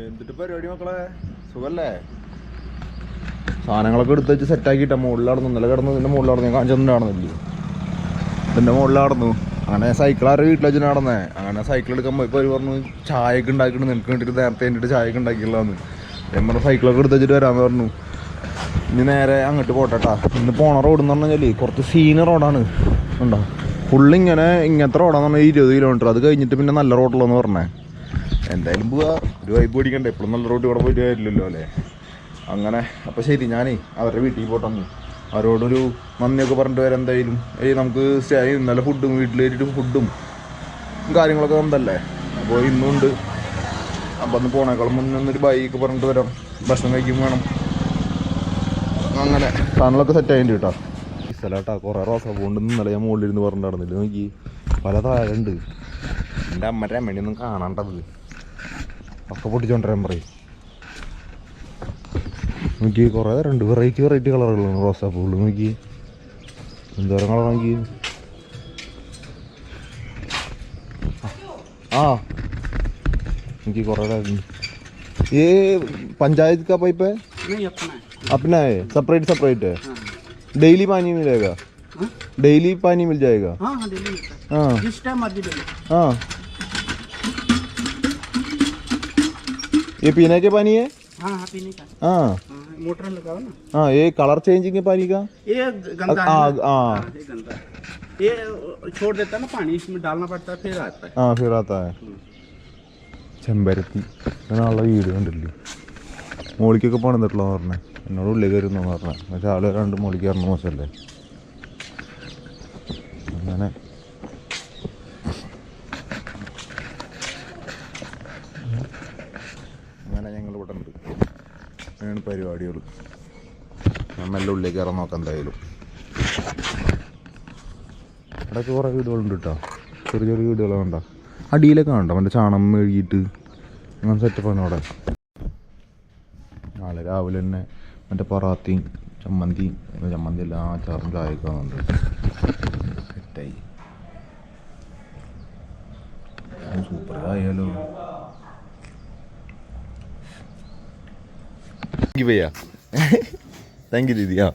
എന്തിട്ട് പരിപാടി മക്കളെ? സുഖല്ലേ? സാധനങ്ങളൊക്കെ എടുത്ത് വെച്ച് സെറ്റാക്കിയിട്ടാ മുകളിൽ നടന്നു. ഇന്നലെ കിടന്നു ഇതിന്റെ മുകളിൽ നടന്നു. ഞാൻ നടന്നില്ലേ? ഇതിന്റെ മുകളിൽ നടന്നു. അങ്ങനെ സൈക്കിൾ ആരുടെ വീട്ടിൽ വെച്ച് നടന്നേ? അങ്ങനെ സൈക്കിൾ എടുക്കാൻ ഇപ്പൊ പറഞ്ഞു ചായയൊക്കെ ഉണ്ടാക്കിയിട്ട് നിനക്ക് വേണ്ടിയിട്ട് നേരത്തെ വേണ്ടിയിട്ട് ചായയൊക്കെ ഉണ്ടാക്കിയുള്ളതെന്ന് ഞാൻ പറഞ്ഞു സൈക്കിളൊക്കെ എടുത്ത് വെച്ചിട്ട് വരാമെന്ന് പറഞ്ഞു. ഇനി നേരെ അങ്ങോട്ട് പോട്ടെട്ടാ. ഇന്ന് പോണ റോഡ് എന്ന് പറഞ്ഞാൽ കുറച്ച് സീന റോഡാണ് ഉണ്ടോ ഫുള്ള് ഇങ്ങനെ ഇങ്ങനത്തെ റോഡാന്ന് പറഞ്ഞാൽ ഇരുപത് കിലോമീറ്റർ അത് കഴിഞ്ഞിട്ട് പിന്നെ നല്ല റോഡുള്ളതെന്ന് പറഞ്ഞേ. എന്തായാലും പോവാ. ഒരു വൈബ് പിടിക്കണ്ടേ? എപ്പോഴും നല്ല റോഡ് കൂടെ പോയിട്ട് കാര്യമില്ലല്ലോ അല്ലേ? അങ്ങനെ. അപ്പോൾ ശരി ഞാനേ അവരുടെ വീട്ടിൽ പോട്ടെന്ന് അവരോടൊരു നന്ദിയൊക്കെ പറഞ്ഞിട്ട് വരാം എന്തായാലും. ഏയ് നമുക്ക് സ്റ്റേ ഇന്നലെ ഫുഡും വീട്ടിൽ കയറിയിട്ട് ഫുഡും കാര്യങ്ങളൊക്കെ വന്നല്ലേ അപ്പോൾ ഇന്നുണ്ട് അപ്പം അന്ന് പോണേക്കാളും മുന്നേ ഒന്നൊരു ബൈക്ക് പറഞ്ഞിട്ട് വരാം. ഭക്ഷണം കഴിക്കും വേണം. അങ്ങനെ. സാധനങ്ങളൊക്കെ സെറ്റ് ആയിട്ട് കേട്ടോ. ഈ കേട്ടോ കുറേ റോസ പോകുന്നുണ്ട് ഇന്നലെ ഞാൻ മുകളിൽ ഇരുന്ന് പറഞ്ഞിട്ടുണ്ടായിരുന്നില്ല? നോക്കി. പല താഴെ ഉണ്ട്. എന്റെ അമ്മയുടെ അമ്മേനെയൊന്നും കാണാണ്ടത്. ഒക്കെ പൊട്ടിച്ചോണ്ടിരാൻ പറയും നോക്കി കുറേ തരണ്ട് വെറൈറ്റി വെറൈറ്റി കളറുകളാണ് റോസാ പൂള് നോക്കി എന്തോരം കളർ നോക്കി ആ നോക്കി കുറേ തരണ്ട് ये पंचायत का पाइप है नहीं अपना है अपना है सेपरेट सेपरेट है हाँ डेली पानी मिलेगा हाँ? डेली पानी मिल जाएगा हाँ हाँ डेली मिलता है हाँ जिस टाइम मर्जी डेली हाँ ये पीने के पानी है हाँ हाँ पीने का हाँ हाँ, मोटर लगाओ ना हाँ ये कलर चेंजिंग है पानी का ये गंदा हाँ, है ना? हाँ। हाँ, ये गंदा है ये छोड़ देता है ना पानी इसमें डालना पड़ता है फिर आता है हाँ फिर आता है ചെമ്പരത്തി അങ്ങനെയുള്ള വീട് കണ്ടില്ലേ മോളിക്കൊക്കെ പണിതിട്ടുള്ള പറഞ്ഞേ എന്നോട് ഉള്ളിൽ കയറുന്നു പറഞ്ഞേ പക്ഷെ ആള് രണ്ട് മോളിക്ക് കയറുന്ന മോശമല്ലേ അങ്ങനെ അങ്ങനെ പരിപാടികൾ. മെല്ലെ ഉള്ളിലേക്ക് ഇറങ്ങി നോക്കാം എന്തായാലും. ഇവിടെയൊക്കെ കുറേ വീടുകളുണ്ട് കേട്ടോ ചെറിയ ചെറിയ വീടുകളാണ് കണ്ടോ? അടിയിലൊക്കെ കണ്ടോ? മറ്റേ ചാണം മെഴുകിയിട്ട് അങ്ങനെ സെറ്റപ്പാണ് അവിടെ. നാളെ രാവിലെ തന്നെ മറ്റേ പൊറാത്തയും ചമ്മന്തിയും ചമ്മന്തി എല്ലാം അച്ചാറും ചായയൊക്കെ വന്നിട്ടുണ്ട്. സെറ്റായി. സൂപ്പർ ആയാലോ യു ഭയ്യ താങ്ക് യു ദീദി ആ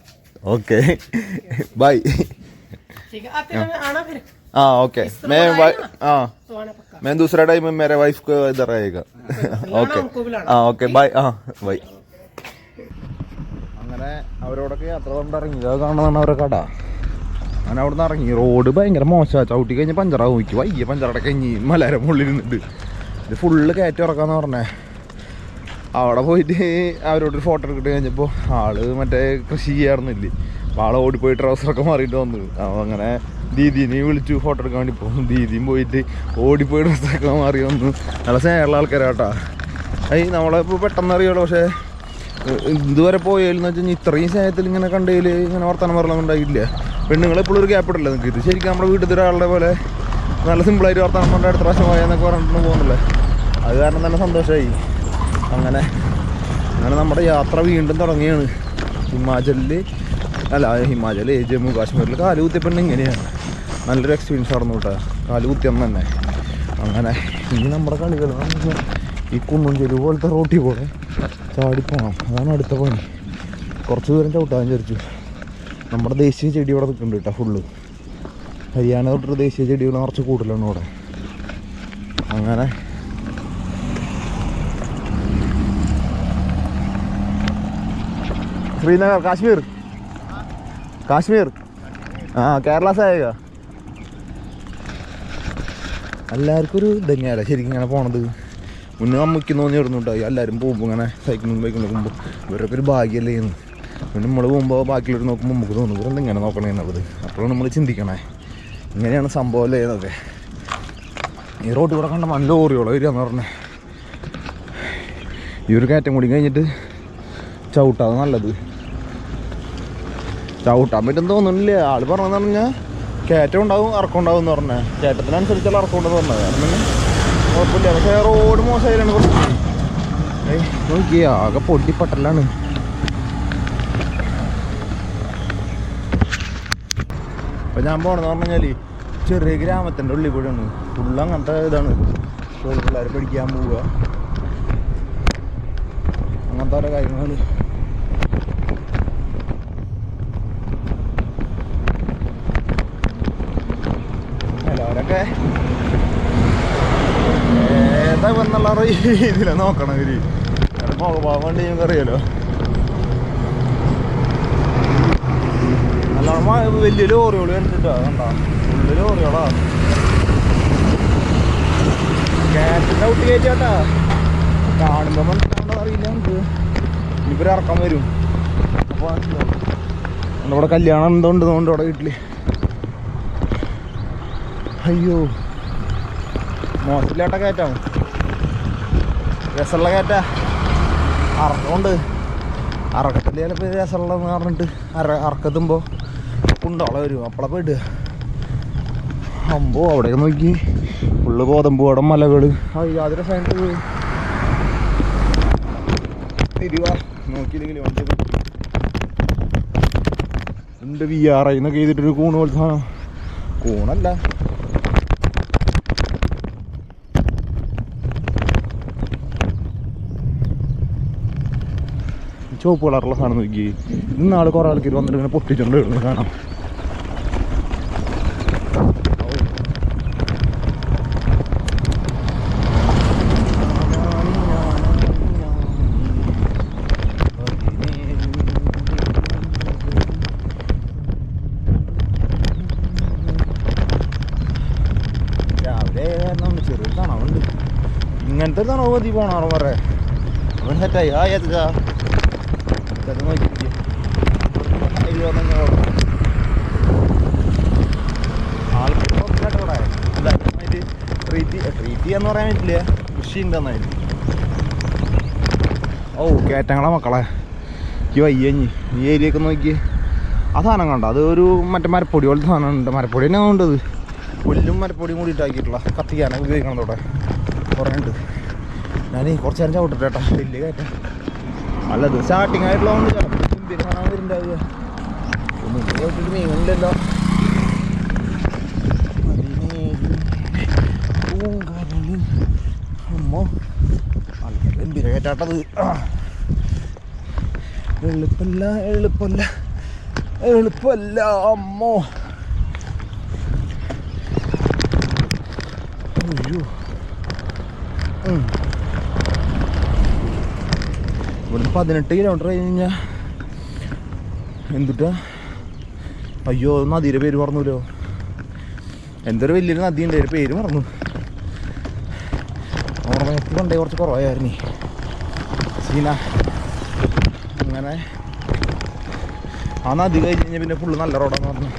ഓക്കെ ബൈ ठीक है आते हैं आना फिर हाँ ओके मैं वाइ- हाँ तो आना पक्का मैं दूसरा टाइम में मेरे वाइफ को इधर आएगा ഓക്കെ उनको भी लाना ആ ഓക്കെ ബൈ ആ ബൈ അങ്ങനെ അവരോടൊക്കെ യാത്ര കൊണ്ടിറങ്ങി അത് കാണുന്നതാണ് അവരെ കട അങ്ങനെ അവിടെ നിന്ന് ഇറങ്ങി റോഡ് ഭയങ്കര മോശമാണ് ചവിട്ടി കഴിഞ്ഞ് പഞ്ചറാവും നോക്കി വയ്യ പഞ്ചറട കഴിഞ്ഞ് മലയുടെ മുകളിൽ നിന്നിട്ട് ഇത് ഫുള്ള് കയറ്റി ഇറക്കാന്ന് പറഞ്ഞേ അവിടെ പോയിട്ട് അവരോടൊരു ഫോട്ടോ എടുത്തിട്ട് കഴിഞ്ഞപ്പോൾ ആൾ മറ്റേ കൃഷി ചെയ്യാറുന്നില്ലേ അപ്പോൾ ആൾ ഓടിപ്പോയി ട്രൗസറൊക്കെ മാറിയിട്ട് വന്നു. അങ്ങനെ ദീദീനെ വിളിച്ചു ഫോട്ടോ എടുക്കാൻ വേണ്ടി പോകും ദീദിയും പോയിട്ട് ഓടിപ്പോയി ഡ്രസ്സൊക്കെ മാറി വന്നു. നല്ല സ്നേഹമുള്ള ആൾക്കാരാട്ടാ. അയ്യ നമ്മളെ ഇപ്പോൾ പെട്ടെന്ന് അറിയുള്ളൂ പക്ഷേ ഇതുവരെ പോയാലെന്ന് വെച്ചാൽ ഇത്രയും സ്നേഹത്തിൽ ഇങ്ങനെ കണ്ടതിൽ ഇങ്ങനെ വർത്തമാനം പറയലൊന്നും ഉണ്ടായില്ല പെണ്ണുങ്ങൾ എപ്പോഴും ഒരു ഗ്യാപ്പ് ഇടല്ലേ നിങ്ങൾക്ക് ഇത് ശരിക്കും നമ്മുടെ വീട്ടിൽ ഒരാളുടെ പോലെ നല്ല സിമ്പിളായിട്ട് വർത്തമാനം പറഞ്ഞ അടുത്ത പ്രാവശ്യം പോയെന്നൊക്കെ പറഞ്ഞിട്ട് പോകുന്നില്ലേ. അത് കാരണം തന്നെ സന്തോഷമായി അങ്ങനെ അങ്ങനെ നമ്മുടെ യാത്ര വീണ്ടും തുടങ്ങിയാണ്. ഹിമാചലിൽ അല്ല ഹിമാചൽ ജമ്മു കാശ്മീരിൽ കാൽ കുത്തിയപ്പോൾ ഇങ്ങനെയാണ്. നല്ലൊരു എക്സ്പീരിയൻസ് ആയിരുന്നു കേട്ടോ. കാൽ കുത്തിയെന്ന് തന്നെ. അങ്ങനെ ഇനി നമ്മുടെ കളികൾ ഈ കുന്നും ചെരുവ് പോലത്തെ റോട്ടിൽ കൂടെ ചാടിപ്പോണം അതാണ് അടുത്ത പണി. കുറച്ച് ദൂരം ചവിട്ടാൻ വിചാരിച്ചു. നമ്മുടെ ദേശീയ ചെടി ഇവിടെ നിൽക്കുന്നുണ്ട് കേട്ടോ ഫുള്ള്. ഹരിയാന തൊട്ടൊരു ദേശീയ ചെടികൾ കുറച്ച് കൂടുതലാണ് ഇവിടെ. അങ്ങനെ ശ്രീനഗർ കാശ്മീർ. കാശ്മീർ. ആ കേരള സായക എല്ലാവർക്കും ഒരു ഇതന്നെയല്ല ശരിക്കും ഇങ്ങനെ പോണത്. മുന്നേ അമ്മയ്ക്ക് തോന്നിയിരുന്നുണ്ടായി എല്ലാവരും പോകുമ്പോൾ ഇങ്ങനെ സൈക്കിളിൽ ബൈക്കിൽ നോക്കുമ്പോൾ ഇവരൊക്കെ ഒരു ഭാഗ്യമല്ലേ എന്ന്. പിന്നെ നമ്മൾ പോകുമ്പോൾ ബാക്കിയുള്ളവർ നോക്കുമ്പോൾ നമുക്ക് തോന്നുന്നു ഇവരെന്താ ഇങ്ങനെ നോക്കണേ എന്നുള്ളത്. അപ്പോഴാണ് നമ്മൾ ചിന്തിക്കണേ. ഇങ്ങനെയാണ് സംഭവം അല്ലേ എന്നൊക്കെ. ഈ റോഡ് കൂടെ കണ്ട നല്ല ഓറിയോളം വരിക എന്ന് പറഞ്ഞേ. ഈ ഒരു കയറ്റം കൂടി കഴിഞ്ഞിട്ട് ചവിട്ടാതെ നല്ലത്. ചവിട്ടാൻ പറ്റും തോന്നുന്നില്ല? ആൾ പറഞ്ഞതെന്ന് പറഞ്ഞാൽ കയറ്റം ഉണ്ടാവും ഇറക്കം ഉണ്ടാവും എന്ന് പറഞ്ഞേ. കയറ്റത്തിനനുസരിച്ചുള്ള ഇറക്കം ഉണ്ടെന്ന് പറഞ്ഞത് കാരണം കുഴപ്പമില്ല. പക്ഷേ റോഡ് മോശമായാലാണ് കുറച്ച് ഏയ് നോക്കിയേ ആകെ പൊട്ടിപ്പട്ടലാണ്. അപ്പം ഞാൻ പോണെന്ന് പറഞ്ഞു കഴിഞ്ഞാൽ ചെറിയ ഗ്രാമത്തിന്റെ ഉള്ളിൽ കൂടെയാണ്. ഫുള്ള് അങ്ങനത്തെ ഇതാണ്. സ്കൂൾ പിള്ളേർ പഠിക്കാൻ പോവുക. അങ്ങനത്തെ ഓരോ കാര്യങ്ങൾ എല്ലാവരൊക്കെ ഏതാ വന്നുള്ള രീതിയില നോക്കണം ഇവർ. കൊണ്ട് ഞങ്ങൾക്ക് അറിയാലോ. നല്ലോണം വലിയ ലോറികൾ കണ്ടിട്ടോ കണ്ടോ ഫുള്ള് ലോറികളാ. കാറ്റിന്റെ ഔട്ട് കയറ്റാട്ടാ കാണുമ്പോ മനസ്സിലാവണ്ടോ അറിയില്ല നമുക്ക്. ഇറക്കാൻ വരും. അപ്പൊ നമ്മുടെ കല്യാണം എന്തോ ഉണ്ട് അതുകൊണ്ട് അവിടെ വീട്ടിൽ. അയ്യോ. മോശമില്ലാട്ട കയറ്റാവും രസമുള്ള കയറ്റാ. അറക്കമുണ്ട് അറക്കത്തില്ല ചിലപ്പോൾ രസമുള്ളതെന്ന് പറഞ്ഞിട്ട് അറ അറക്കത്തുമ്പോൾ കുണ്ടോളം വരും. അപ്പളെ പോയിട്ട് അമ്പോ അവിടെ നോക്കി. ഫുള്ള് അവിടെ മലകൾ യാതൊരു സൈഡ് തിരുവ. നോക്കിയില്ലെങ്കിൽ വണ്ടി ഉണ്ട് വി ആർ ഐ ചെയ്തിട്ടൊരു കൂണ് പോലത്തെ കൂണല്ല. ചുവപ്പ് കളറുള്ള സാധനം നോക്കി. ഇന്നാൾ കുറെ ആൾക്കാർ വന്നിട്ട് ഇങ്ങനെ പൊട്ടിച്ചുകൊണ്ട് കാണാം. ചെറിയൊരു തണവുണ്ട് ഇങ്ങനത്തെ തണവ് മതി പോണോ പറ അവൻ സെറ്റായി ആ ഏതാ അത് നോക്കിയിരിക്കും. ട്രീറ്റ് ട്രീറ്റ് എന്ന് പറയാൻ പറ്റില്ല. കൃഷി ഉണ്ടെന്നായിരുന്നു ഓ കേറ്റങ്ങളെ മക്കളെ. ഈ വയ്യഞ്ഞി ഈ ഏരിയൊക്കെ നോക്കി ആ സാധനം കണ്ട? അത് ഒരു മറ്റേ മരപ്പൊടി പോലത്തെ സാധനം ഉണ്ട്. മരപ്പൊടി തന്നെ ഉണ്ടത് പുല്ലും മരപ്പൊടിയും കൂടി ഇട്ടാക്കിയിട്ടുള്ള കത്തിക്കാനൊക്കെ ഉപയോഗിക്കണം തോട്ടെ കുറേ ഉണ്ട്. ഞാൻ കുറച്ച് നേരം ചവിട്ടിട്ട് കേട്ടോ വലിയ കയറ്റം. അല്ല ഇത് സ്റ്റാർട്ടിങ് ആയിട്ടുള്ളതുകൊണ്ട് ചിലപ്പോൾ വരുന്നുണ്ടാവുക ഒന്നും കേട്ടിട്ട് നീങ്ങണില്ലല്ലോ അമ്മോ നല്ല ഗംഭീര കയറ്റാട്ടത് എളുപ്പല്ല എളുപ്പല്ല എളുപ്പല്ല അമ്മോ അയ്യോ ഉം. ഇവിടുന്ന് പതിനെട്ട് കിലോമീറ്റർ കഴിഞ്ഞാൽ എന്തുട്ടാ? അയ്യോ നദിയുടെ പേര് പറഞ്ഞല്ലോ എന്തൊരു വലിയൊരു നദി ഉണ്ട് ഒരു പേര് പറഞ്ഞു ഓർമ്മയ്ക്ക് കൊണ്ടേ കുറച്ച് കുറവായിരുന്നു. സീന അങ്ങനെ. ആ നദി കഴിഞ്ഞ് കഴിഞ്ഞാൽ പിന്നെ ഫുള്ള് നല്ല റോഡാന്ന് പറഞ്ഞു.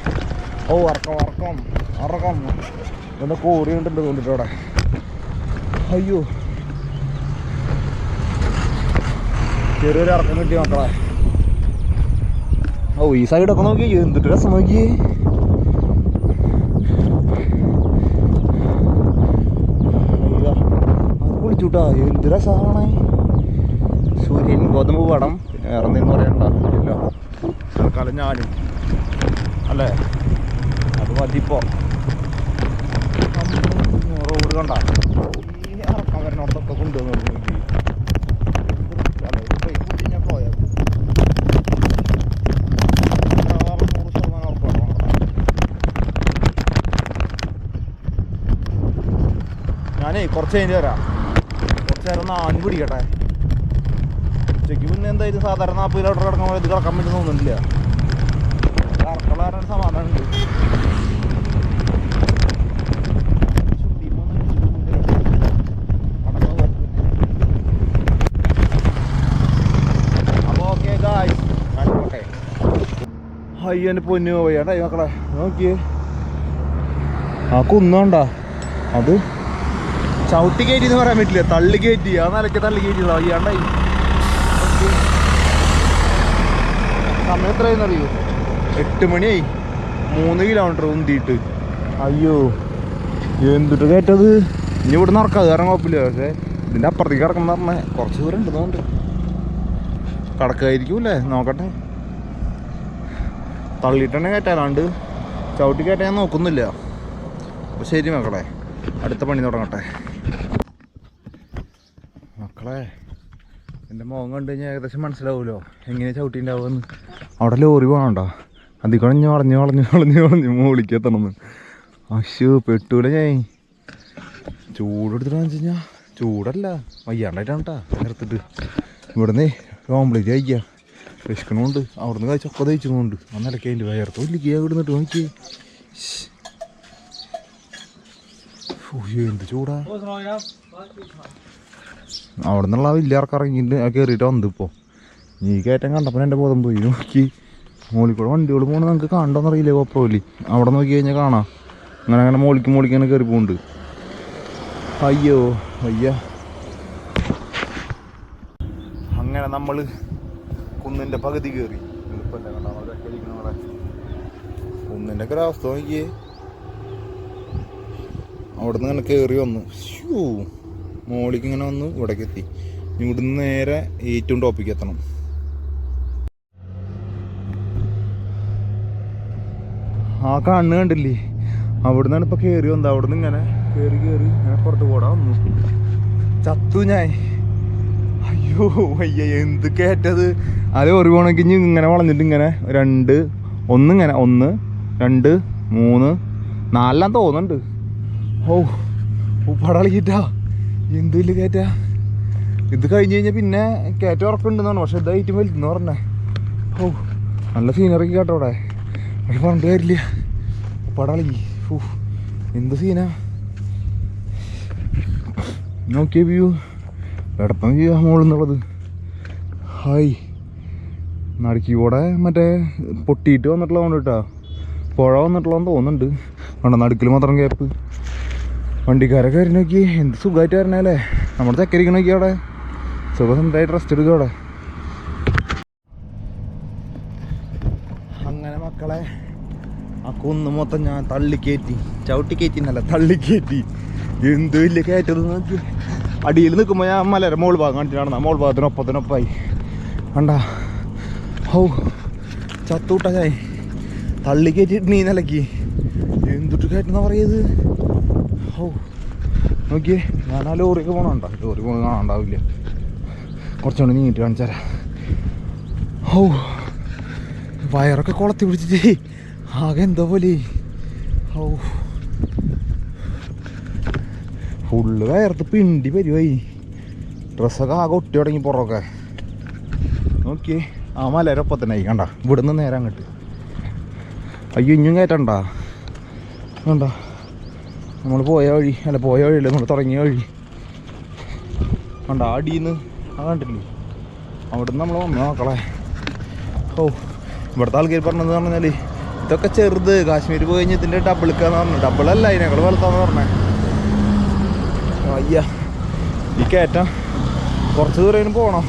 ഓ അറക്കം അറക്കം അറക്കം. ഇവിടെ കോറി ഉണ്ടല്ലോ തോന്നിട്ട് അയ്യോ. ചെറിയൊരു ഇറക്കം കിട്ടി മക്കളെ. ഓ ഈ സൈഡൊക്കെ നോക്കി. എന്തിട്ട് രസം നോക്കി. കുളിച്ചുട്ടാ. എന്ത് രസമാണ് സൂര്യൻ ഗോതമ്പ് പടം പിന്നെ വേറെ എന്തെങ്കിലും പറയണ്ട ഇല്ല തൽക്കാലം ഞാനും. അല്ലേ? അത് മതിപ്പോ റോഡ് കണ്ട. ഈ ഇറക്കാൻ വരണോടത്തൊക്കെ കൊണ്ടുവന്നു നോക്കി അല്ല ഇത് ബ്രേക്ക് പിടിച്ച് ഞാൻ പോയത് നൂറ് ശതമാനം ഉറപ്പാണ് ഞാനേ കുറച്ച് കഴിഞ്ഞ് വരാം. കുറച്ച് നേരം ഒന്ന് ആഞ്ഞു പിടിക്കട്ടെ. ഉച്ചയ്ക്ക് പിന്നെ എന്തായാലും സാധാരണ നാൽപ്പത് കിലോമീറ്റർ കിടക്കുമ്പോൾ ഇത് കിടക്കാൻ പറ്റുന്ന തോന്നുന്നില്ല. കറക്കളാരാണ് സമാധാനം അയ്യന്റെ പൊന്നു പോയാണ്ടേ മക്കളെ? നോക്കിയേ. ആ കുന്നുണ്ട? അത് ചവിട്ടി കയറ്റി എന്ന് പറയാൻ പറ്റില്ല. തള്ളി കയറ്റി. ആ നിലയ്ക്ക് തള്ളി കയറ്റി. അയ്യാണ്ടായി സമയം എത്രയെന്ന് അറിയോ? എട്ട് മണിയായി. മൂന്ന് കിലോമീറ്റർ ഉന്തിയിട്ട്. അയ്യോ എന്തിട്ട് കയറ്റത് ഇനി ഇവിടെ നടക്കാം കാരണം കുഴപ്പമില്ല. പക്ഷേ ഇതിന്റെ അപ്പുറത്തേക്ക് കിടക്കുന്ന പറഞ്ഞേ കുറച്ച് ദൂരം ഉണ്ട് തോന്നുന്നുണ്ട്. കടക്കായിരിക്കൂല്ലേ? നോക്കട്ടെ. തള്ളിയിട്ടെന്നെ കയറ്റാലാണ്ട് ചവിട്ടി കയറ്റാൻ നോക്കുന്നില്ല. ശരി മക്കളെ അടുത്ത പണി തുടങ്ങട്ടെ. മക്കളെ. എന്റെ മോൻ കണ്ടു കഴിഞ്ഞാൽ ഏകദേശം മനസ്സിലാവുമല്ലോ എങ്ങനെ ചവിട്ടിണ്ടാവുമെന്ന് അവിടെ ലോറി പോകണോ അതിൽ ഞാൻ വളഞ്ഞ് വളഞ്ഞ് വളഞ്ഞ് വളഞ്ഞ് മോളിക്കെത്തണമെന്ന് അശു പെട്ടൂല ഞാൻ. ചൂടെടുത്തിട്ടാന്ന് വെച്ച് കഴിഞ്ഞാൽ ചൂടല്ല വയ്യാണ്ടായിട്ടാണ് കേട്ടാ നേരത്തിട്ട് ഇവിടുന്ന് ഓംപ്ലേറ്റ് കഴിക്കുക വിശക്കണമുണ്ട്. അവിടുന്ന് കഴിച്ചൊക്കെ തയ്ച്ചുകൊണ്ട് ആ നിലയ്ക്ക് അതിന്റെ വയർത്തോ ഇല്ലിക്കുക ഇവിടുന്നിട്ട് നോക്കി എന്ത് ചൂടാ. അവിടെ നിന്നുള്ള വലിയ ഇറക്കം ഇറങ്ങിയിട്ട് കയറിയിട്ട് വന്നു ഇപ്പോൾ നീ കയറ്റം കണ്ടപ്പോൾ എന്റെ ബോധം പോയി. നോക്കി. മോളിക്കൂടെ കൂടെ വണ്ടികൾ പോകണം നമുക്ക് കണ്ടോന്നറിയില്ലേ കുഴപ്പമില്ല അവിടെ നോക്കി കഴിഞ്ഞാൽ കാണാം. അങ്ങനെ അങ്ങനെ മോളിക്ക് മോളിക്ക് അങ്ങനെ കയറി പോകുന്നുണ്ട് അയ്യോ അയ്യ. അങ്ങനെ നമ്മൾ കുന്നിന്റെ പകുതി കയറി കുന്നിന്റെ ഒക്കെ ഒരവസ്ഥ നോക്കിയേ നോക്കിയേ. അവിടുന്ന് ഇങ്ങനെ കയറി വന്നു. ശ്ശൂ. മോളിക്ക് ഇങ്ങനെ വന്ന് ഇവിടേക്ക് എത്തി ഇവിടുന്ന് നേരെ ഏറ്റവും ടോപ്പിക്ക് എത്തണം. ആ കണ്ണ് കണ്ടില്ലേ? അവിടുന്നാണ് ഇപ്പൊ കയറി വന്നത്. അവിടുന്ന് ഇങ്ങനെ കയറി കയറി ഇങ്ങനെ പുറത്ത് പോടാ വന്നു. ചത്തു ഞാൻ. അയ്യോ അയ്യ എന്ത് കേറ്റത് അത് ഒരു പോണെങ്കിൽ ഇങ്ങനെ വളഞ്ഞിട്ട് ഇങ്ങനെ രണ്ട് ഒന്ന് ഇങ്ങനെ ഒന്ന് രണ്ട് മൂന്ന് നാലെല്ലാം തോന്നുന്നുണ്ട്. ഓ പടളിക്കിട്ടാ എന്ത് കയറ്റ ഇത് കഴിഞ്ഞ് കഴിഞ്ഞാൽ പിന്നെ കയറ്റം ഉറപ്പുണ്ടെന്നാണ്. പക്ഷെ ഇത് വലുതെന്ന് പറഞ്ഞേ. ഓ നല്ല സീനറി കേട്ടോ അവിടെ. പക്ഷെ പറഞ്ഞിട്ട് കാര്യമില്ല. പടളി ഓ എന്ത് സീനാ നോക്കിയ വ്യൂ. എടപ്പം വ്യൂ മോളെന്നുള്ളത് ഹായ്. നടക്കി കൂടെ മറ്റേ പൊട്ടിയിട്ട് വന്നിട്ടുള്ളതുകൊണ്ട് കേട്ടോ. പുഴ വന്നിട്ടുള്ളതെന്ന് തോന്നുന്നുണ്ട്. കണ്ടോ നടുക്കിൽ മാത്രം ഗ്യാപ്പ് വണ്ടിക്കാരൊക്കെ വരുന്ന നോക്കി എന്ത് സുഖമായിട്ട് വരണല്ലേ? നമ്മുടെ ചക്കരിക്കണ നോക്കി അവിടെ. സുഖസുന്ദരമായിട്ട് റെസ്റ്റ് എടുക്കുക അവിടെ. അങ്ങനെ മക്കളെ ആ കുന്ന് മൊത്തം ഞാൻ തള്ളിക്കയറ്റി ചവിട്ടി കയറ്റിന്നല്ല തള്ളിക്കയറ്റി എന്ത് വലിയ കയറ്റത് നോക്കി. അടിയിൽ നിൽക്കുമ്പോൾ ഞാൻ മലര മോൾ ഭാഗം കണ്ടിട്ടാണ്. മോൾ ഭാഗത്തിനൊപ്പത്തിനൊപ്പമായി കണ്ട? ഹൗ ചത്തൂട്ടായി ഞാൻ തള്ളി കയറ്റിട്ട് നീ നിലക്കി. എന്തുട്ട് കയറ്റുന്ന പറയത് ഓ നോക്കിയേ ഞാൻ ആ ലോറിയൊക്കെ പോകണുണ്ടോ ലോറി പോകണ കാണാണ്ടാവില്ല. കുറച്ചുകൂടി നീങ്ങിട്ട് കാണിച്ചാരാ ഓ വയറൊക്കെ കുളത്തി പിടിച്ചിട്ട് ആകെ എന്തോ പോലെ. ഓ ഫുള്ള് വയർത്ത് പിണ്ടി പരിവായി ഡ്രസ്സൊക്കെ ആകെ ഒട്ടി തുടങ്ങി പുറമൊക്കെ. നോക്കിയേ ആ മലരൊപ്പം തന്നെ ആയി കണ്ട? ഇവിടുന്ന് നേരെ അങ്ങോട്ട്. അയ്യോ ഇഞ്ഞും കയറ്റണ്ട? കണ്ട? നമ്മൾ പോയ വഴി അല്ല പോയ വഴിയല്ല നമ്മൾ തുടങ്ങിയ വഴി. കണ്ട അടിയിന്ന് ആ കണ്ടില്ലേ അവിടെ നിന്ന് നമ്മൾ വന്നു നോക്കളെ ഓ ഇവിടുത്തെ ആൾക്കാർ പറഞ്ഞത് പറഞ്ഞാൽ ഇതൊക്കെ ചെറുത്. കാശ്മീർ പോയി കഴിഞ്ഞാൽ ഇതിന്റെ ഡബിൾക്കാന്ന് പറഞ്ഞു. അല്ല അതിനേക്കാൾ വലുതാന്ന് പറഞ്ഞേ. അയ്യ. ഈ കയറ്റം കുറച്ച് ദൂരം പോകണം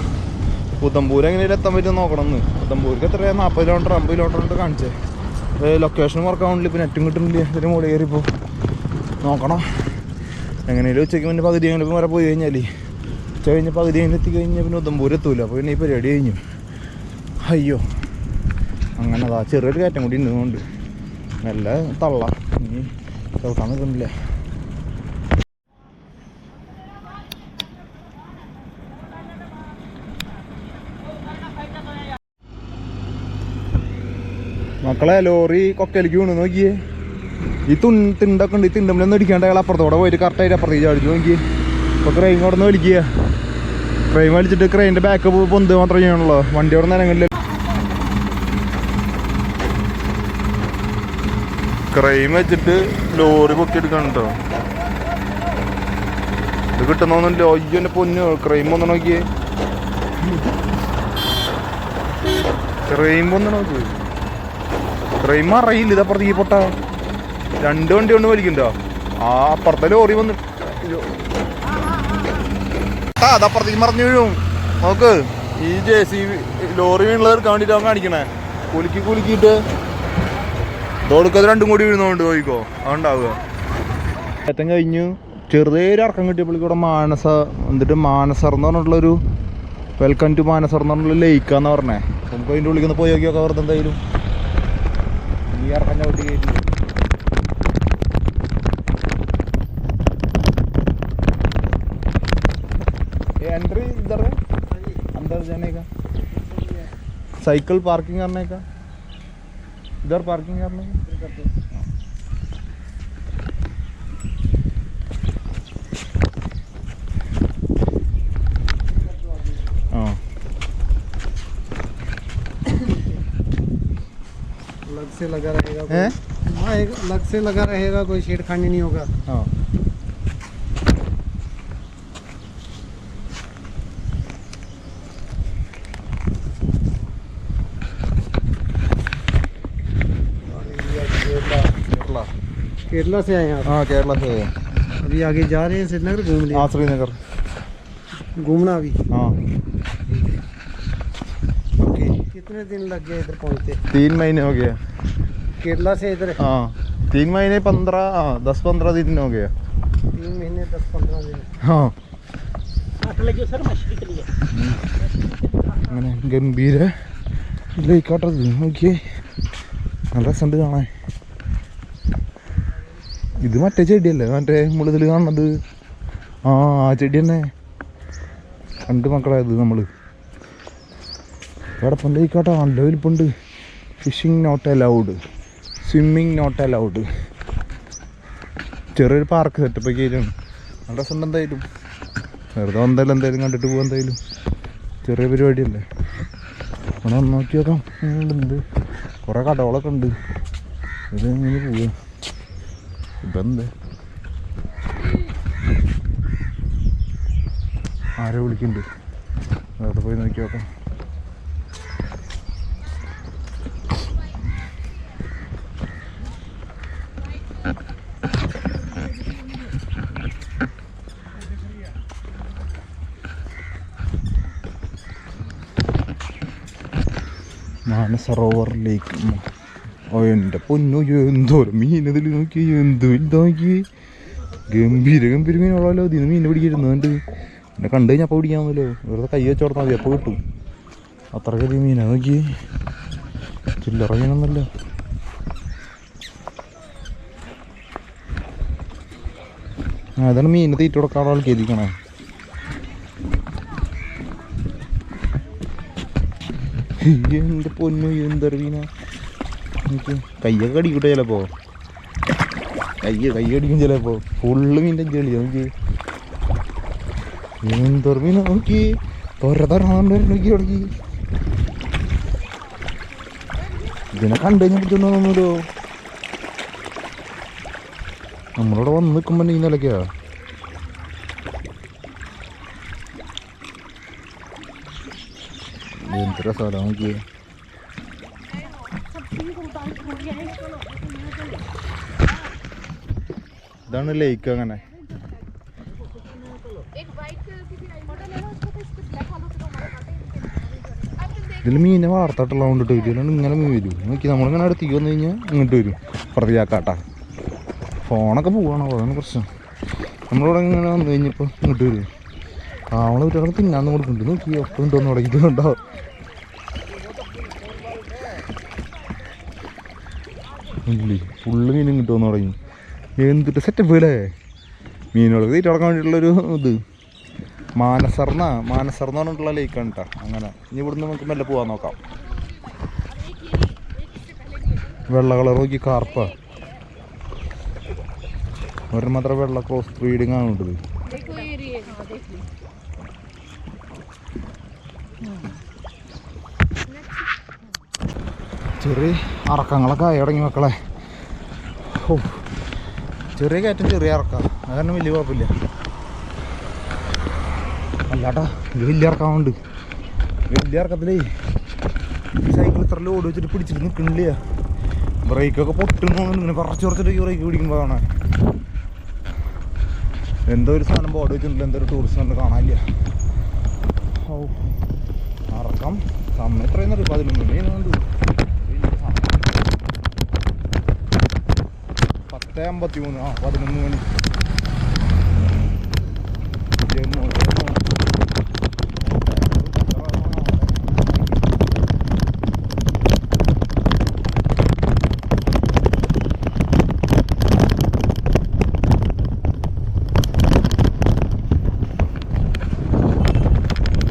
ഉദംപൂർ എങ്ങനെയും എത്താൻ പറ്റും നോക്കണം എന്ന് ഉദംപൂർക്ക് എത്രയാണ് നാൽപ്പത് കിലോമീറ്റർ അമ്പത് കിലോമീറ്റർ കാണിച്ചേ. ലൊക്കേഷൻ വർക്ക് ആവണില്ല ഇപ്പം നെറ്റും കിട്ടുന്നില്ല. ഇതിന് മുകളിൽ കയറിപ്പോൾ നോക്കണം. എങ്ങനെയാലും ഉച്ചയ്ക്ക് മുന്നേ പകുതി കഴിഞ്ഞപ്പോൾ വരെ പോയി കഴിഞ്ഞാൽ ഉച്ച കഴിഞ്ഞ് പകുതി കഴിഞ്ഞ് എത്തി കഴിഞ്ഞാൽ പിന്നെ ഉദംപൂർ എത്തൂല. അപ്പോൾ പിന്നെ ഈ റെഡി കഴിഞ്ഞു. അയ്യോ. അങ്ങനെ അതാ ചെറിയൊരു കയറ്റം കൂടി ഉണ്ടുകൊണ്ട് നല്ല തള്ള. ഇനി ചവിട്ടാൻ നിൽക്കുന്നില്ല. മക്കളെ ലോറി കൊക്കലിക്ക് വീണു. നോക്കിയേ. ഈ തുൺ തിണ്ടൊക്കെ ഉണ്ട് ഈ തിണ്ടമ്മിലൊന്നും ഇടിക്കാണ്ട് അയാൾ അപ്പുറത്തോടെ പോയിട്ട് കറക്റ്റായിട്ട് അപ്പുറത്തേക്ക് ചാടിച്ചു നോക്കി ഇപ്പോൾ ക്രെയിൻ അവിടെ നിന്ന് വലിക്കുക. ക്രെയിൻ വലിച്ചിട്ട് ക്രെയിന്റെ ബാക്ക് പൊന്ത് മാത്രമേ ചെയ്യണുള്ളൂ വണ്ടി അവിടെ നിലങ്ങില്ല ക്രെയിൻ വെച്ചിട്ട് ലോറി പൊക്കിയെടുക്കണം കേട്ടോ ഇത് കിട്ടുന്നൊന്നുമില്ല അയ്യോ എന്റെ പൊന്നു. ക്രെയിം ഒന്ന് നോക്കിയേ. ക്രെയിം ഒന്ന് നോക്കി. ക്രെയിം അറിയില്ല ഇതപ്പുറത്തേക്ക് പൊട്ട രണ്ട് വണ്ടി കൊണ്ട് വലിക്കണ്ടോ? ആ അപ്പുറത്തെ ലോറി വന്ന്. അതപ്പുറത്തേക്ക് മറിഞ്ഞു വീഴും. നോക്ക്. ഈ ജെ സി ലോറി വീണുള്ളത് എടുക്കാൻ വേണ്ടിട്ട് അവൻ കാണിക്കണേ. കുലുക്കി കുലുക്കിയിട്ട്. തോടുക്കത് രണ്ടും കൂടി വീഴുന്നോണ്ട് നോക്കിക്കോ അതുണ്ടാവുക ഏറ്റവും കഴിഞ്ഞു. ചെറിയൊരു ഇറക്കം കിട്ടിയപ്പോഴേക്കും ഇവിടെ മാനസ എന്നിട്ട് മാനസർ എന്ന് പറഞ്ഞിട്ടുള്ളൊരു വെൽക്കം ടു മാനസർ എന്ന് പറഞ്ഞിട്ടുള്ള ലേക്കാന്ന് പറഞ്ഞേ. നമുക്ക് അതിന്റെ ഉള്ളിൽ നിന്ന് പോയി നോക്കിയൊക്കെ വെറുതെ എന്തായാലും. ഈ ഇറക്കം ചവിട്ടി കയറ്റി एंट्री इधर है? अंदर जाने का। साइकिल पार्किंग करने का। इधर पार्किंग करने का। हाँ। लग से लगा रहेगा कोई। हाँ? एक से लगा रहेगा कोई छेड़खानी नहीं होगा। हाँ। केरला से आए हैं हाँ केरला से है। आप अभी आगे जा रहे हैं श्रीनगर घूम लिया हाँ श्रीनगर घूमना अभी हाँ ओके कितने दिन लग गए इधर पहुंचते तीन महीने हो गया केरला से इधर हाँ तीन महीने पंद्रह हाँ दस पंद्रह दिन हो गया तीन महीने दस पंद्रह दिन हाँ लगी सर मछली के लिए അങ്ങനെ ഗംഭീര ലേക്കാട്ടത് നോക്കിയേ നല്ല രസമുണ്ട് കാണാൻ ഇത് മറ്റേ ചെടിയല്ലേ? മറ്റേ നമ്മളിതിൽ കാണുന്നത്? ആ ആ ചെടി തന്നെ. കണ്ട് മക്കളായത് നമ്മൾ കിടപ്പുണ്ട് കേട്ടോ നല്ല വലിപ്പുണ്ട്. Fishing not allowed swimming not allowed ചെറിയൊരു പാർക്ക് സെറ്റപ്പ് ഒക്കെ ആയിരുന്നു. നല്ല രസമുണ്ട് എന്തായാലും. വെറുതെ എന്തായാലും എന്തായാലും കണ്ടിട്ട് പോകും എന്തായാലും. ചെറിയ പരിപാടിയല്ലേ. അവിടെ നോക്കി നോക്കാം കുറേ കടകളൊക്കെ ഉണ്ട്. ഇത് ഇങ്ങനെ പോവുക ഇപ്പം എന്ത് ആരെ വിളിക്കുന്നുണ്ട്? അവിടെ പോയി നോക്കി നോക്കാം. മാനസറോവർ ലേക്ക് എന്റെ പൊന്നു എന്തോരം മീൻ ഇതിൽ നോക്കി എന്ത് വലുതാക്കി. ഗംഭീര ഗംഭീര മീനുള്ളല്ലോ ഇതിന് മീൻ പിടിക്കരുന്നുണ്ട് എന്നെ കണ്ടു കഴിഞ്ഞാൽ അപ്പോൾ പിടിക്കാമല്ലോ വെറുതെ കൈ വെച്ച് മതി അപ്പോൾ കിട്ടും. അത്രയ്ക്കധികം മീനാ നോക്കി. ചില്ലറ മീനൊന്നല്ല. അതാണ് മീനിന് തീറ്റ കൊടുക്കാതെ ആൾക്ക് എതിക്കണേ എന്റെ പൊന്നു എന്തറിവീന എനിക്ക് കയ്യൊക്കെ അടിക്കട്ടെ ചിലപ്പോ. കയ്യ കയ്യടിക്കും ചിലപ്പോ. ഫുള്ള് മീന്റെ ചെളി നോക്കി മീൻ തറന്നാണ്ട് നോക്കി. തുടങ്ങി ഇതിനെ കണ്ടു കഴിഞ്ഞാൽ നമ്മളിവിടെ വന്ന് നിൽക്കുമ്പോ ഈ നിലയ്ക്കാ? എന്ത് രസമല്ല നോക്കിയേ. ഇതാണ് ലേക്ക് അങ്ങനെ. ഇതിൽ മീനെ വാർത്തട്ടുള്ളതുകൊണ്ടിട്ട് വരും അല്ലാണ്ട് ഇങ്ങനെ മീൻ വരും. നോക്കി നമ്മളിങ്ങനെ അടുത്ത് തീ വന്നു കഴിഞ്ഞാൽ ഇങ്ങോട്ട് വരും. പ്രതിയാക്കാട്ട ഫോണൊക്കെ പോവാണോ അതാണ് പ്രശ്നം. നമ്മളിവിടെ ഇങ്ങനെ വന്നു കഴിഞ്ഞപ്പോൾ ഇങ്ങോട്ട് വരും. ആവണ കുട്ടികളൊക്കെ തിന്നാന്ന് കൊടുക്കുന്നുണ്ട്. നോക്കി ഒപ്പം ഇട്ടൊന്നും തുടങ്ങിയിട്ടുണ്ടാവും. എന്തിട്ട് സെറ്റപ്പ് അല്ലേ മീനുകൾ തീറ്റ കൊടുക്കാൻ വേണ്ടിയിട്ടുള്ളൊരു ഇത്. മാനസർന്ന മാനസർന്ന് പറഞ്ഞിട്ടുള്ള ലേക്കാണ് കേട്ടോ അങ്ങനെ. ഇനി ഇവിടുന്ന് നമുക്ക് മെല്ലെ പോകാൻ നോക്കാം. വെള്ള കളർ നോക്കി കാർപ്പ. ഒരു മാത്രം വെള്ള ക്രോസ് ബ്രീഡിംഗ് ആണ് ഇത് ചെറിയ അറക്കങ്ങളൊക്കെ ആയി തുടങ്ങി മക്കളെ. ഓ. ചെറിയ കയറ്റം ചെറിയ ഇറക്കാം. അത് വലിയ കുഴപ്പമില്ല. അല്ലാട്ടാ ഇത് വലിയ ഇറക്കാവുണ്ട് വലിയ ഇറക്കത്തിലേ സൈക്കിൾ ഇത്ര ലോഡ് വെച്ചിട്ട് പിടിച്ചിട്ട് നിൽക്കണില്ല ബ്രേക്കൊക്കെ പൊട്ടുന്നു ഇങ്ങനെ കുറച്ച് കുറച്ചിട്ട് ഈ ബ്രേക്ക് പിടിക്കുമ്പോഴാണ് എന്തോ ഒരു സാധനം ബോർഡ് വെച്ചിട്ടുണ്ട്. എന്തോ ഒരു ടൂറിസ്റ്റ് കണ്ട് കാണാനില്ല. ഓ ഇറക്കം. സമയം എത്രയെന്നറിയും പതിനൊന്ന് മണിയുണ്ട് പത്ത് അമ്പത്തി മൂന്ന് ആ പതിനൊന്ന് മണി ജമ്മു.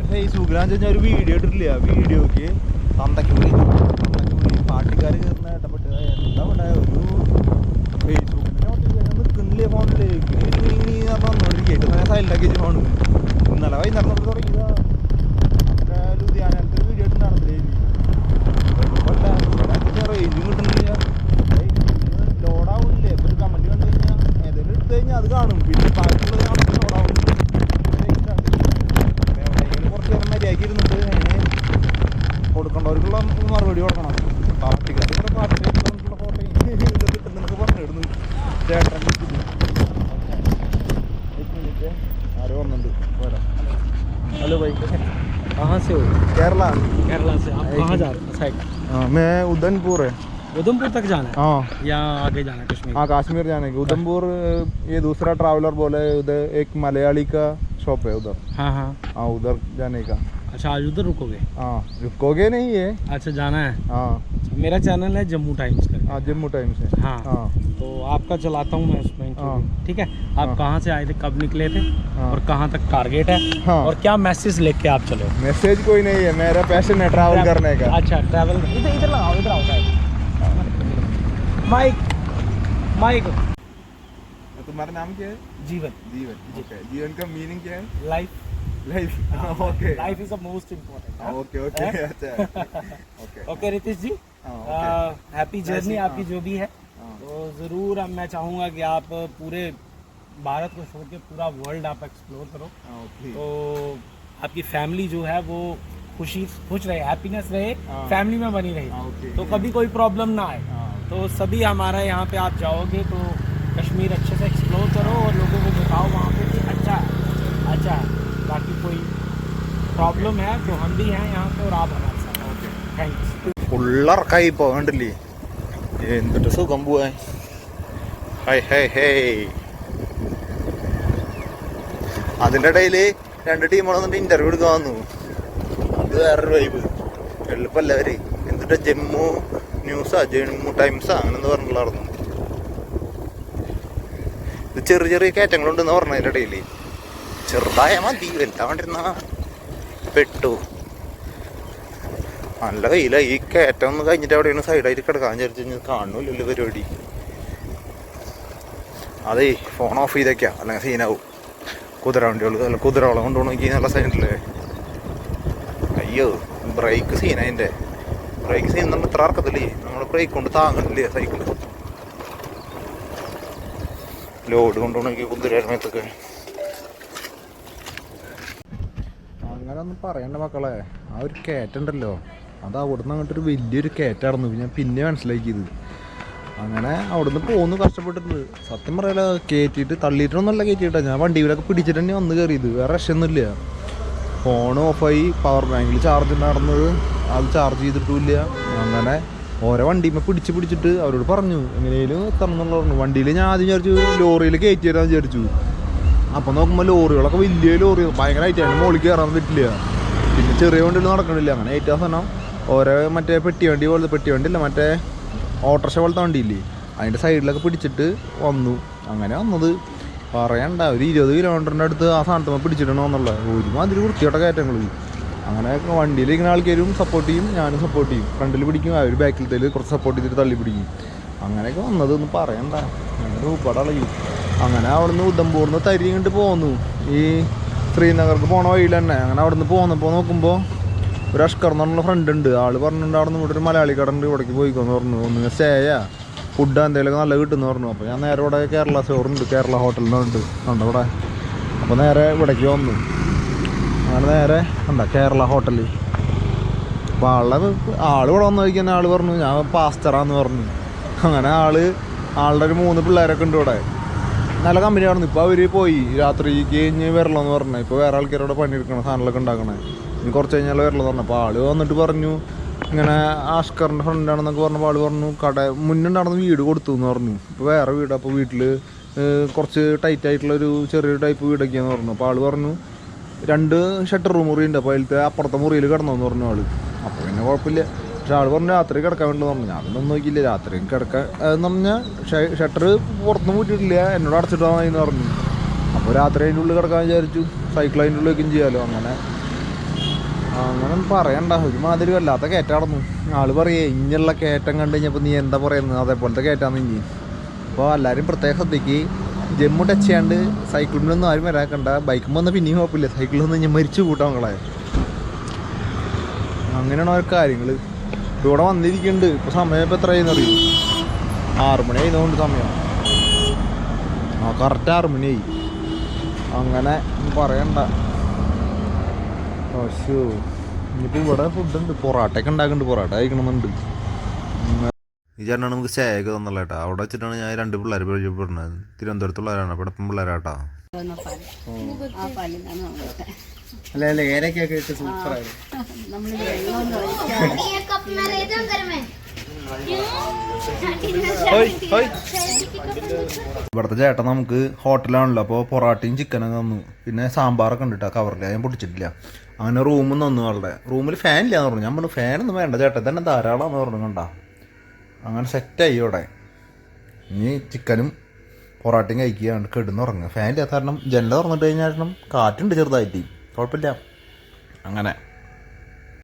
ഫേസ്ബുക്കിലാന്ന് വെച്ചാൽ ഒരു വീഡിയോ ഇട്ടിട്ടില്ല വീഡിയോക്ക് തന്തയ്ക്ക് വിളി തന്തയ്ക്ക് വിളി പാട്ടിക്കാർ കയറുന്ന ഇടപെട്ട് എന്താ ഇവിടെ ഒരു ഫേസ്ബുക്കിന്റെ നോട്ടിഫിക്കേഷൻ നിൽക്കുന്നില്ലേ ഫോണിൽ വന്നുകൊണ്ടിരിക്കും സൈലന്റ് ആക്കി വെച്ച് ഫോണ് ഇന്നലെ വൈകുന്നേരം തൊട്ട് തുടങ്ങിയതാ മറ്റേ ലുധിയാനത്തെ വീഡിയോ ഇട്ടുണ്ടായിരുന്നില്ലേ റേഞ്ചും കിട്ടുന്നില്ല ലോഡാവുന്നില്ലേ ഇപ്പൊ ഒരു കമന്റ് കണ്ടു കഴിഞ്ഞാൽ ഏതെങ്കിലും എടുത്തു കഴിഞ്ഞാൽ അത് കാണും പിന്നെ ബാക്കിയുള്ളത് കാണുമ്പോൾ ലോഡാവുന്നില്ല കുറച്ച് നേരം മര്യാദയ്ക്ക് ഇരുന്നിട്ട് അതിന് കൊടുക്കേണ്ടവർക്കുള്ള മറുപടി കൊടുക്കണം പാർട്ടിക്കാർക്കുള്ള പാർട്ടിക്കുള്ള ഫോട്ടോയും ഇത് കിട്ടുന്നതൊക്കെ പറഞ്ഞിരുന്നു ചേട്ടൻ ആരോ വന്നിട്ടുണ്ട് പോരാ ഹലോ ബൈ कहाँ से हो കേരള केरला से आप कहाँ जा रहे हैं साइड हाँ मैं उदयपुर है उधमपुर तक जाना हाँ है या आगे जाना है कश्मीर हाँ कश्मीर जाने की उधमपुर ये दूसरा ट्रैवलर बोले उधर एक मलयाली का शॉप है उधर हाँ हाँ हाँ उधर जाने का अच्छा आज उधर रुकोगे? हाँ रुकोगे नहीं है अच्छा जाना है। हाँ। मेरा चैनल है जम्मू टाइम्स करके हाँ जम्मू टाइम से हाँ। हाँ। तो आपका चलाता हूँ मैं उसमें। हाँ। ठीक है? आप हाँ। कहाँ से आए थे कब निकले थे हाँ। और कहाँ तक टारगेट है? हाँ। और क्या मैसेज लेके आप चले? मैसेज कोई नहीं है मेरा पैशन है ट्रैवल करने का। अच्छा ट्रैवल इधर इधर लगाओ इधर आओ माइक माइक तुम्हारा नाम क्या है? जीवन। जीवन जीवन का मीनिंग क्या है? Life life okay life is the most important okay okay अच्छा okay okay Ritesh ji happy journey. आपकी जो भी है. हाँ। तो ज़रूर अब मैं चाहूँगा कि आप पूरे भारत को छोड़ के पूरा वर्ल्ड आप एक्सप्लोर करो. हाँ, तो आपकी फैमिली जो है वो खुशी खुश रहे हैप्पीनेस रहे। फैमिली में बनी रहे. तो कभी कोई प्रॉब्लम ना आए. तो सभी हमारा यहाँ पे आप जाओगे तो कश्मीर अच्छे से एक्सप्लोर करो और लोगों को दिखाओ वहाँ. कोई प्रॉब्लम है तो हम भी हैं यहाँ पे और आप हमारे साथ ओके थैंक यू ഫുള്ളിറക്കായി ഇപ്പോൾ കണ്ടില്ലേ എന്തിട്ട് സുഖം പോവാൻ ഹൈ ഹൈ ഹേ അതിൻ്റെ ഇടയിൽ രണ്ട് ടീമുകൾ വന്നിട്ട് ഇന്റർവ്യൂ എടുക്കാൻ വന്നു അത് വേറൊരു വൈബ് എളുപ്പമല്ല അവര് എന്നിട്ട് ജമ്മു ന്യൂസാ ജമ്മു ടൈംസാ അങ്ങനെ പറഞ്ഞിട്ടുള്ളായിരുന്നു ഇത് ചെറിയ ചെറിയ കയറ്റങ്ങളുണ്ടെന്ന് പറഞ്ഞു അതിൻ്റെ ഇടയിൽ ചെറുതായ മതി വലുതാണ്ടിരുന്ന പെട്ടു. നല്ല വെയില ഈ കയറ്റം ഒന്ന് കഴിഞ്ഞിട്ട് അവിടെയാണ് സൈഡായിട്ട് കിടക്കാൻ വിചാരിച്ചു കാണുന്നില്ലല്ലോ പരിപാടി. അതേ ഫോൺ ഓഫ് ചെയ്തേക്കാം അല്ലെങ്കിൽ സീനാവും കുതിര വണ്ടികൾ അല്ല കുതിരവളം കൊണ്ടുപോകണമെങ്കിൽ നല്ല സൈഡിലേ അയ്യോ ബ്രേക്ക് സീന അതിന്റെ ബ്രേക്ക് സീൻ നമ്മൾ ഇത്ര ഇറക്കത്തില്ലേ നമ്മൾ ബ്രേക്ക് കൊണ്ട് താങ്ങണില്ലേ സൈക്കിൾ ലോഡ് കൊണ്ടുപോകണമെങ്കിൽ കുതിര മേത്തൊക്കെ. ഒന്നും പറയണ്ട മക്കളെ. ആ ഒരു കയറ്റുണ്ടല്ലോ അത് അവിടുന്ന് അങ്ങോട്ടൊരു വലിയൊരു കയറ്റായിരുന്നു ഞാൻ പിന്നെ മനസ്സിലാക്കിയത്. അങ്ങനെ അവിടുന്ന് പോകുന്നു കഷ്ടപ്പെട്ടിട്ടുണ്ട് സത്യം പറയല കയറ്റിയിട്ട് തള്ളിയിട്ടൊന്നുമല്ല കയറ്റിയിട്ടാ ഞാൻ വണ്ടിയിലൊക്കെ പിടിച്ചിട്ട് തന്നെ വന്ന് കയറിയത്. വേറെ രക്ഷയൊന്നുമില്ല. ഫോൺ ഓഫായി പവർ ബാങ്കിൽ ചാർജ് ഉണ്ടായിരുന്നത്. അത് ചാർജ് ചെയ്തിട്ടുമില്ല. അങ്ങനെ ഓരോ വണ്ടിമേ പിടിച്ച് പിടിച്ചിട്ട് അവരോട് പറഞ്ഞു എങ്ങനെയും എത്തണം എന്നുള്ള പറഞ്ഞു. വണ്ടിയിൽ ഞാൻ ആദ്യം വിചാരിച്ചു ലോറിയിൽ കയറ്റി തരാമെന്ന് വിചാരിച്ചു. അപ്പോൾ നോക്കുമ്പോൾ ലോറികളൊക്കെ വലിയ ലോറികൾ ഭയങ്കരമായിട്ട്. അതിന് മുകളിൽ കയറാൻ പറ്റില്ല. പിന്നെ ചെറിയ വണ്ടിയിൽ നടക്കണില്ല. അങ്ങനെ ഏറ്റവും സ്ഥലം ഓരോ മറ്റേ പെട്ടി വണ്ടി പോലത്തെ പെട്ടി വണ്ടി ഇല്ല? മറ്റേ ഓട്ടോറിക്ഷ പോലത്തെ വണ്ടിയില്ലേ അതിന്റെ സൈഡിലൊക്കെ പിടിച്ചിട്ട് വന്നു. അങ്ങനെ വന്നത്. പറയണ്ട ഒരു ഇരുപത് കിലോമീറ്ററിന്റെ അടുത്ത് ആ സ്ഥാനത്ത് പിടിച്ചിട്ടാണ് എന്നുള്ളത് ഒരുമാതിരി വൃത്തിയോട്ട കയറ്റങ്ങൾ അങ്ങനെ വണ്ടിയിൽ ഇങ്ങനെ ആൾക്കാരും സപ്പോർട്ട് ചെയ്യും ഞാനും സപ്പോർട്ട് ചെയ്യും. ഫ്രണ്ടിൽ പിടിക്കും അവർ ബാക്കിലത്തേൽ കുറച്ച് സപ്പോർട്ട് ചെയ്തിട്ട് തള്ളി പിടിക്കും. അങ്ങനെയൊക്കെ വന്നത് ഒന്ന് പറയണ്ട. അങ്ങനെ ഉൾപ്പെടളകി അങ്ങനെ അവിടുന്ന് ഉദംപൂർന്ന് തരി കണ്ട് പോന്നു. ഈ ശ്രീനഗർക്ക് പോണ വഴിയിൽ തന്നെ അങ്ങനെ അവിടുന്ന് പോന്നപ്പോൾ നോക്കുമ്പോൾ ഒരു അഷ്കർ എന്ന് പറഞ്ഞ ഫ്രണ്ട് ഉണ്ട്. ആൾ പറഞ്ഞിട്ടുണ്ട് അവിടെ നിന്ന് ഇവിടെ ഒരു മലയാളി കടണ്ട് ഇവിടേക്ക് പോയിക്കോന്ന് പറഞ്ഞു. ഒന്ന് സ്റ്റേയാ ഫുഡ് എന്തെങ്കിലും നല്ല കിട്ടുമെന്ന് പറഞ്ഞു. അപ്പോൾ ഞാൻ നേരെ ഇവിടെ കേരള സ്റ്റോറുണ്ട് കേരള ഹോട്ടലിനുണ്ട് ഉണ്ട് ഇവിടെ? അപ്പോൾ നേരെ ഇവിടേക്ക് വന്നു. അങ്ങനെ നേരെ എന്താ കേരള ഹോട്ടലിൽ അപ്പോൾ ആളെ ആൾ ഇവിടെ വന്നു നോക്കിയാൽ ആൾ പറഞ്ഞു ഞാൻ പാസ്റ്ററാന്ന് പറഞ്ഞു. അങ്ങനെ ആൾ ആളുടെ ഒരു മൂന്ന് പിള്ളേരൊക്കെ ഉണ്ട് ഇവിടെ. നല്ല കമ്പനിയാണ് ഇപ്പോൾ അവർ പോയി. രാത്രി കഴിഞ്ഞ് വരണമെന്ന് പറഞ്ഞു. ഇപ്പോൾ വേറെ ആൾക്കാരോട് പണിയെടുക്കണം സാധനങ്ങളൊക്കെ ഉണ്ടാക്കണേ. ഇനി കുറച്ച് കഴിഞ്ഞാൽ വരണമെന്ന് പറഞ്ഞു. അപ്പോൾ ആൾ വന്നിട്ട് പറഞ്ഞു ഇങ്ങനെ ആഷ്കറിന്റെ ഫ്രണ്ടാണെന്നൊക്കെ പറഞ്ഞപ്പോൾ ആൾ പറഞ്ഞു കട മുന്നുണ്ടാണെന്ന് വീട് കൊടുത്തു എന്ന് പറഞ്ഞു. ഇപ്പോൾ വേറെ വീട്. അപ്പോൾ വീട്ടിൽ കുറച്ച് ടൈറ്റ് ആയിട്ടുള്ള ഒരു ചെറിയൊരു ടൈപ്പ് വീടൊക്കെയാന്ന് പറഞ്ഞു. അപ്പോൾ ആൾ പറഞ്ഞു രണ്ട് ഷട്ടർ മുറി ഉണ്ട് അപ്പോൾ അതിലത്തെ അപ്പുറത്തെ മുറിയിൽ കിടന്നെന്ന് പറഞ്ഞു ആൾ. അപ്പോൾ പിന്നെ കുഴപ്പമില്ല. പക്ഷെ ആൾ പറഞ്ഞു രാത്രി കിടക്കാൻ വേണ്ടി പറഞ്ഞു ഞാൻ ഒന്നും നോക്കിയില്ല. രാത്രി കിടക്കാൻ എന്ന് പറഞ്ഞാൽ ഷട്ടർ പുറത്തുനിന്ന് കൂട്ടിയിട്ടില്ല എന്നോട് അടച്ചിട്ടാൽ എന്ന് പറഞ്ഞു. അപ്പോൾ രാത്രി അതിന്റെ ഉള്ളിൽ കിടക്കാൻ വിചാരിച്ചു. സൈക്കിൾ അതിന്റെ ഉള്ളിൽ വെക്കുകയും ചെയ്യാമല്ലോ അങ്ങനെ. അങ്ങനെ പറയണ്ട. ഒരുമാതിരി വല്ലാത്ത കയറ്റാടന്നു ആൾ പറയേ ഇങ്ങനെയുള്ള കയറ്റം കണ്ടു കഴിഞ്ഞപ്പോൾ നീ എന്താ പറയുന്നത്? അതേപോലത്തെ കയറ്റാന്ന് ഇനി അപ്പോൾ എല്ലാവരും പ്രത്യേകം ശ്രദ്ധിക്ക്. ജമ്മു ടച്ച് ചെയ്യാണ്ട് സൈക്കിളിനൊന്നും ആരും വരാക്കണ്ട. ബൈക്കും വന്ന് പിന്നെയും കുഴപ്പമില്ല. സൈക്കിളിൽ നിന്ന് ഞാൻ മരിച്ചു കൂട്ടാം മക്കളെ അങ്ങനെയാണ് ഓരോ കാര്യങ്ങൾ ഇവിടെ വന്നിരിക്കുന്നുണ്ട്. ഇപ്പോൾ സമയം ഇപ്പോൾ എത്രയായിരുന്നു അറിയും ആറ് മണി ആയതുകൊണ്ട് സമയം. ആ കറക്റ്റ് ആറ് മണിയായി അങ്ങനെ പറയണ്ട. പശു ഇനിയിപ്പോൾ ഇവിടെ ഫുഡുണ്ട് പൊറാട്ടയൊക്കെ ഉണ്ടാക്കുന്നുണ്ട്. പൊറാട്ട കഴിക്കണമെന്നുണ്ട് ഈ ചേട്ടനാണ് നമുക്ക് സ്റ്റേയൊക്കെ തന്നല്ല കേട്ടോ അവിടെ വെച്ചിട്ടാണ് ഞാൻ രണ്ട് പിള്ളേർ പരിചയപ്പെടുന്നത്. തിരുവനന്തപുരത്തുള്ളവരാണ്. അവിടെ പിള്ളേരാട്ടോ അല്ല അല്ല ഏലക്കൊക്കെ ഇട്ട് സൂപ്പർ ഇവിടുത്തെ ചേട്ടൻ നമുക്ക് ഹോട്ടലാണല്ലോ അപ്പോൾ പൊറാട്ടയും ചിക്കനും തന്നു. പിന്നെ സാമ്പാറൊക്കെ ഉണ്ട് കേട്ടോ കവറിൽ ഞാൻ പൊടിച്ചിട്ടില്ല അങ്ങനെ റൂമും തന്നു അവളുടെ. റൂമിൽ ഫാൻ ഇല്ലാന്ന് പറഞ്ഞു. ഞാൻ പറഞ്ഞു ഫാനൊന്നും വേണ്ട ചേട്ടൻ തന്നെ ധാരാളമാണെന്ന് പറഞ്ഞു കണ്ട. അങ്ങനെ സെറ്റായി ഇവിടെ. ഇനി ചിക്കനും പൊറാട്ടയും കഴിക്കുകയാണ് കിടന്നുറങ്ങുക. ഫാൻ ഇല്ലാത്ത കാരണം ജനല തുറന്നിട്ട് കഴിഞ്ഞാൽ കാറ്റുണ്ട് ചെറുതായിട്ട്. കുഴപ്പമില്ല. അങ്ങനെ.